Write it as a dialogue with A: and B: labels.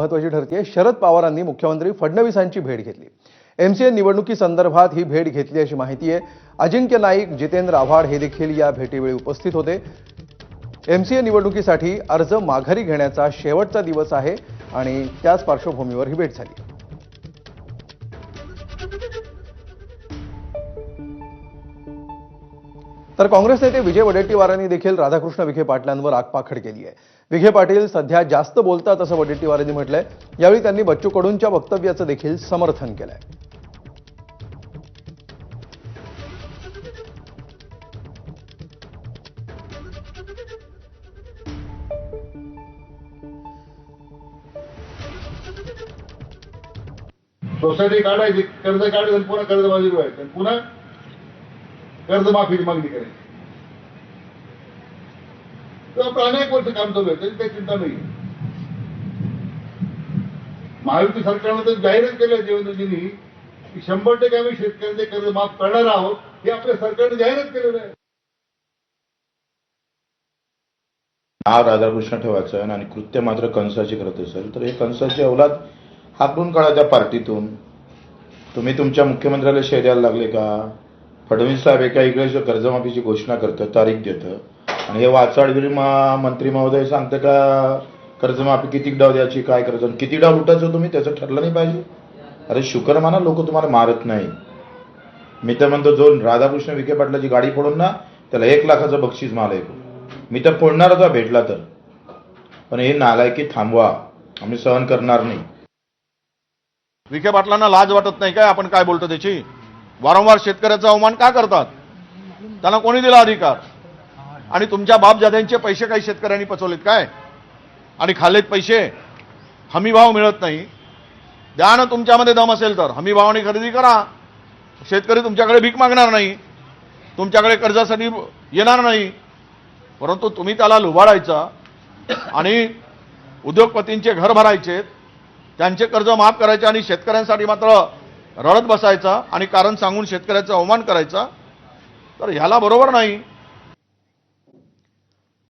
A: महत्वाची ठरते शरद पवारांनी मुख्यमंत्री फडणवीसांची भेट घेतली. एमसीए निवडणुकीसंदर्भात ही भेट घेतली अशी माहिती आहे अजिंक्य नाईक जितेंद्र आव्हाड हे देखील या भेटीवेळी उपस्थित होते. एमसीए निवडणुकीसाठी अर्ज माघारी घेण्याचा शेवटचा दिवस आहे आणि त्याच पार्श्वभूमीवर ही भेट झाली. तर काँग्रेस नेते विजय वडेट्टीवारांनी देखील राधाकृष्ण विखे पाटलांवर आगपाखड केली आहे. विखे पाटील सध्या जास्त बोलतात असं वडेट्टीवारांनी म्हटलंय. यावेळी त्यांनी बच्चू कडूंच्या वक्तव्याचं देखील समर्थन केलंय.
B: सोसायटी काढायची कर्ज काढायचं पुन्हा कर्जबाजी व्हायचं पुन्हा कर्जमाफीची मागणी करायची तर अनेक वर्ष काम चालू आहे त्याची काही चिंता नाही. महायुती सरकारनं तर जाहीरच केलं देवेंद्रजींनी की शंभर टक्के आम्ही शेतकऱ्यांचे कर्ज माफ करणार आहोत हे आपल्या सरकारने जाहीरच केलेलं आहे.
C: नाव राधाकृष्ण ठेवायचं आणि कृत्य मात्र कंसाची करत असेल तर हे कंसाची अवलाद हाकून काढा त्या पार्टीतून. तुम्ही तुमच्या मुख्यमंत्र्याला शेर द्यायला लागले का? फडणवीस साहेब एका इकडे कर्जमाफीची घोषणा करतं तारीख देतं आणि हे वाचाडगिरी मा मंत्री महोदय सांगतं का कर्जमाफी किती डाव द्यायची काय करायचं? आणि किती डाव लुटायचं तुम्ही? त्याचं ठरलं नाही पाहिजे. अरे शुकर माना लोक तुम्हाला मारत नाही मी तर म्हणतो जो राधाकृष्ण विखे पाटलाची गाडी फोडून ना त्याला एक लाखाचं बक्षीस मला एक मी तर फोडणार होता भेटला तर. पण हे नालायकी थांबवा. आम्ही सहन करणार नाही.
D: विखे पाटलांना लाज वाटत नाही काय? आपण काय बोलतो त्याची? वारंवार शेतकऱ्याचा अवमान का करतात? त्यांना कोणी दिला अधिकार? आणि तुमच्या बापजाद्यांचे पैसे काही शेतकऱ्यांनी पचवलेत काय? आणि खाल्लेत पैसे? हमीभाव मिळत नाही. द्या ना तुमच्यामध्ये दम असेल तर. हमीभावाने खरेदी करा. शेतकरी तुमच्याकडे भीक मागणार नाही. तुमच्याकडे कर्जासाठी येणार नाही. परंतु तुम्ही त्याला लुबाडायचा आणि उद्योगपतींचे घर भरायचे त्यांचे कर्ज माफ करायचे आणि शेतकऱ्यांसाठी मात्र रडत बसायचा आणि कारण सांगून शेतकऱ्याचा अवमान करायचा तर ह्याला बरोबर नाही.